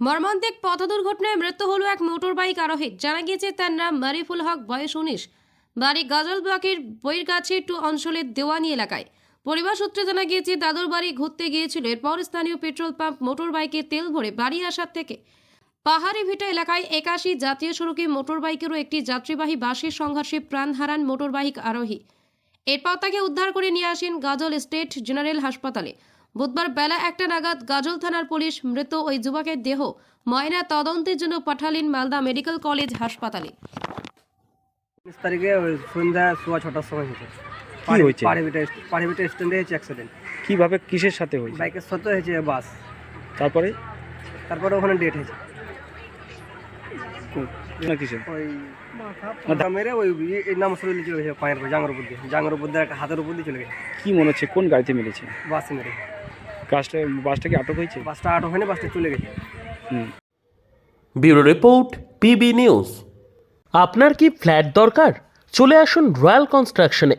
মর্মান্তিক পথ দুর্ঘটনায় মৃত্যু হলো এক মোটর বাইক আরোহীর জানা গিয়েছে, তার নাম মারিফুল হক, বয়স উনিশ। বাড়ি গাজল ব্লকের বইরগাছি টু অঞ্চলের দেওয়ানি এলাকায়। পরিবার সূত্রে জানা গিয়েছে, দাদুর বাড়ি ঘুরতে গিয়েছিল। এরপর স্থানীয় পেট্রোল পাম্প মোটর বাইকে তেল ভরে বাড়ি আসার থেকে পাহাড়ি ভিটা এলাকায় একাশি জাতীয় সড়কে মোটর বাইকেরও একটি যাত্রীবাহী বাসের সংঘর্ষে প্রাণ হারান মোটর বাইক আরোহী। এরপর তাকে উদ্ধার করে নিয়ে আসেন গাজল স্টেট জেনারেল হাসপাতালে। বুধবার বেলা একটা নাগাদ গাজল থানার পুলিশ মৃত ওই যুবকের দেহ ময়না তদন্তের জন্য পাঠালেন মালদা মেডিকেল কলেজ হাসপাতালে। উনিশ তারিখে ওই সন্ধ্যা সোয়া ছটার সময় হয়েছে। কি হয়েছে? পাড়িবিটা পাড়িবিটা স্ট্যান্ডে হয়েছে অ্যাক্সিডেন্ট কীভাবে কিসের সাথে হয়েছে? বাইকের সাথে হয়েছে বাস। তারপরে? তারপরে ওখানে ডেট হয়েছে। না ওই মাথা মেরে ওই এই নাম শরীরে চলে গেছে পায়ের উপর জাঙ্গর উপর দিয়ে। জাঙ্গর উপর দিয়ে একটা হাতের উপর দিয়ে চলে গেছে। কি মনে হচ্ছে? কোন গাড়িতে মেরেছে? বাসে মেরে বাসটা কি আটক হয়েছে? বাসটা আট ওখানে বাসটা চলে গেছে। Bureau report PB news. আপনার কি ফ্ল্যাট দরকার? চলে আসুন রয়্যাল কনস্ট্রাকশনে।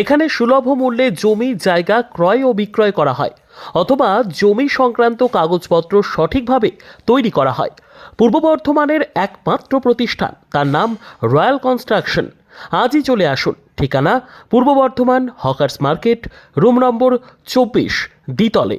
এখানে সুলভ মূল্যে জমি জায়গা ক্রয় ও বিক্রয় করা হয় অথবা জমি সংক্রান্ত কাগজপত্র সঠিকভাবে তৈরি করা হয়। পূর্ব বর্ধমানের একমাত্র প্রতিষ্ঠান তার নাম রয়্যাল কনস্ট্রাকশন। আজই চলে আসুন। ঠিকানা পূর্ব Bardhaman hawkers market room number চব্বিশ দ্বিতলে।